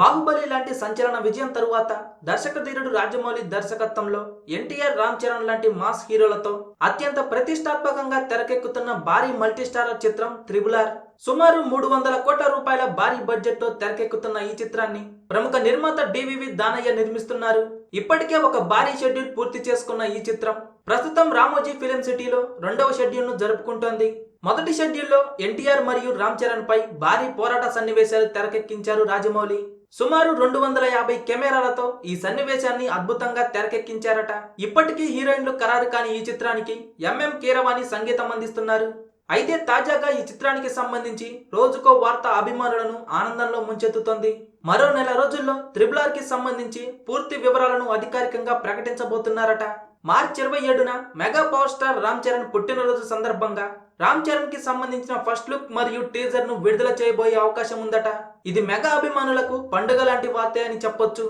బాహుబలి లాంటి సంచలన విజయం తరువాత దర్శకధీరుడు రాజమౌళి దర్శకత్వంలో ఎన్టీఆర్ రామ్ చరణ్ లాంటి మాస్ హీరోలతో అత్యంత ప్రతిష్టాత్మకంగా తెరకెక్కుతున్న భారీ మల్టీస్టారర్ చిత్రం త్రిబులార్. సుమారు మూడు వందల కోట్ల రూపాయల భారీ బడ్జెట్తో తెరకెక్కుతున్న ఈ చిత్రాన్ని ప్రముఖ నిర్మాత డివివి దానయ్య నిర్మిస్తున్నారు. ఇప్పటికే ఒక భారీ షెడ్యూల్ పూర్తి చేసుకున్న ఈ చిత్రం ప్రస్తుతం రామోజీ ఫిలిం సిటీలో రెండవ షెడ్యూల్ను జరుపుకుంటోంది. మొదటి షెడ్యూల్లో ఎన్టీఆర్ మరియు రామ్ చరణ్ పై భారీ పోరాట సన్నివేశాలు తెరకెక్కించారు రాజమౌళి. సుమారు రెండు వందల యాభై కెమెరాలతో ఈ సన్నివేశాన్ని అద్భుతంగా తెరకెక్కించారట. ఇప్పటికీ హీరోయిన్లు ఖరారు కాని ఈ చిత్రానికి ఎంఎం కీరవాణి సంగీతం అందిస్తున్నారు. అయితే తాజాగా ఈ చిత్రానికి సంబంధించి రోజుకో వార్త అభిమానులను ఆనందంలో ముంచెత్తుతోంది. మరో నెల రోజుల్లో త్రిబులార్కి సంబంధించి పూర్తి వివరాలను అధికారికంగా ప్రకటించబోతున్నారట. మార్చి ఇరవై ఏడున mega power star Ram Charan పుట్టినరోజు సందర్భంగా రామ్ చరణ్కి సంబంధించిన ఫస్ట్ లుక్ మరియు టీజర్ను విడుదల చేయబోయే అవకాశం ఉందట. ఇది మెగా అభిమానులకు పండుగ లాంటి వార్తే అని చెప్పొచ్చు.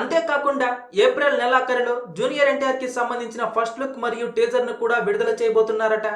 అంతేకాకుండా ఏప్రిల్ నెలాఖరులో జూనియర్ ఎన్టీఆర్కి సంబంధించిన ఫస్ట్ లుక్ మరియు టీజర్ను కూడా విడుదల చేయబోతున్నారట.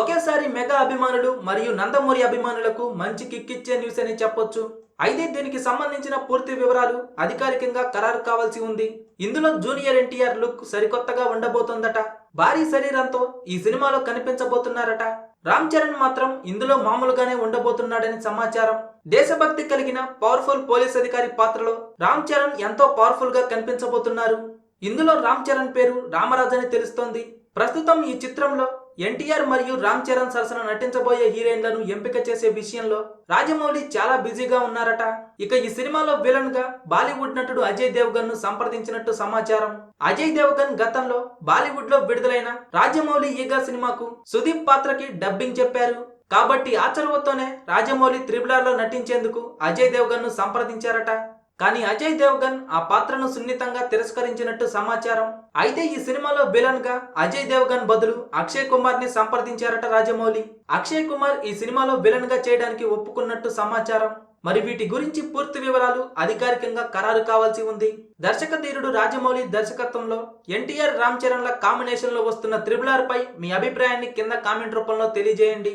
ఒకేసారి మెగా అభిమానులు మరియు నందమూరి అభిమానులకు మంచి కిక్కిచ్చే న్యూస్ అని చెప్పొచ్చు. అయితే దీనికి సంబంధించిన పూర్తి వివరాలు అధికారికంగా ఖరారు కావాల్సి ఉంది. ఇందులో జూనియర్ ఎన్టీఆర్ లుక్ సరికొత్తగా ఉండబోతోందట. భారీ శరీరంతో ఈ సినిమాలో కనిపించబోతున్నారట. రామ్ చరణ్ మాత్రం ఇందులో మామూలుగానే ఉండబోతున్నాడని సమాచారం. దేశభక్తి కలిగిన పవర్ఫుల్ పోలీస్ అధికారి పాత్రలో రామ్ చరణ్ ఎంతో పవర్ఫుల్గా కనిపించబోతున్నారు. ఇందులో రామ్ చరణ్ పేరు రామరాజు అని తెలుస్తోంది. ప్రస్తుతం ఈ చిత్రంలో ఎన్టీఆర్ మరియు రామ్ చరణ్ సరసన నటించబోయే హీరోయిన్లను ఎంపిక చేసే విషయంలో రాజమౌళి చాలా బిజీగా ఉన్నారట. ఇక ఈ సినిమాలో విలన్గా బాలీవుడ్ నటుడు అజయ్ దేవగన్ను సంప్రదించినట్టు సమాచారం. అజయ్ దేవగన్ గతంలో బాలీవుడ్లో విడుదలైన రాజమౌళి ఈగా సినిమాకు సుదీప్ పాత్రకి డబ్బింగ్ చెప్పారు. కాబట్టి ఆ చొరవతోనే రాజమౌళి త్రిబులార్లో నటించేందుకు అజయ్ దేవగన్ను సంప్రదించారట. కానీ అజయ్ దేవగన్ ఆ పాత్రను సున్నితంగా తిరస్కరించినట్టు సమాచారం. అయితే ఈ సినిమాలో విలన్గా అజయ్ దేవగన్ బదులు అక్షయ్ కుమార్ని సంప్రదించారట రాజమౌళి. అక్షయ్ కుమార్ ఈ సినిమాలో విలన్గా చేయడానికి ఒప్పుకున్నట్టు సమాచారం. మరి వీటి గురించి పూర్తి వివరాలు అధికారికంగా ఖరారు కావాల్సి ఉంది. దర్శక ధీరుడు రాజమౌళి దర్శకత్వంలో ఎన్టీఆర్ రామ్ చరణ్ల కాంబినేషన్లో వస్తున్న త్రిబులార్ పై మీ అభిప్రాయాన్ని కింద కామెంట్ రూపంలో తెలియజేయండి.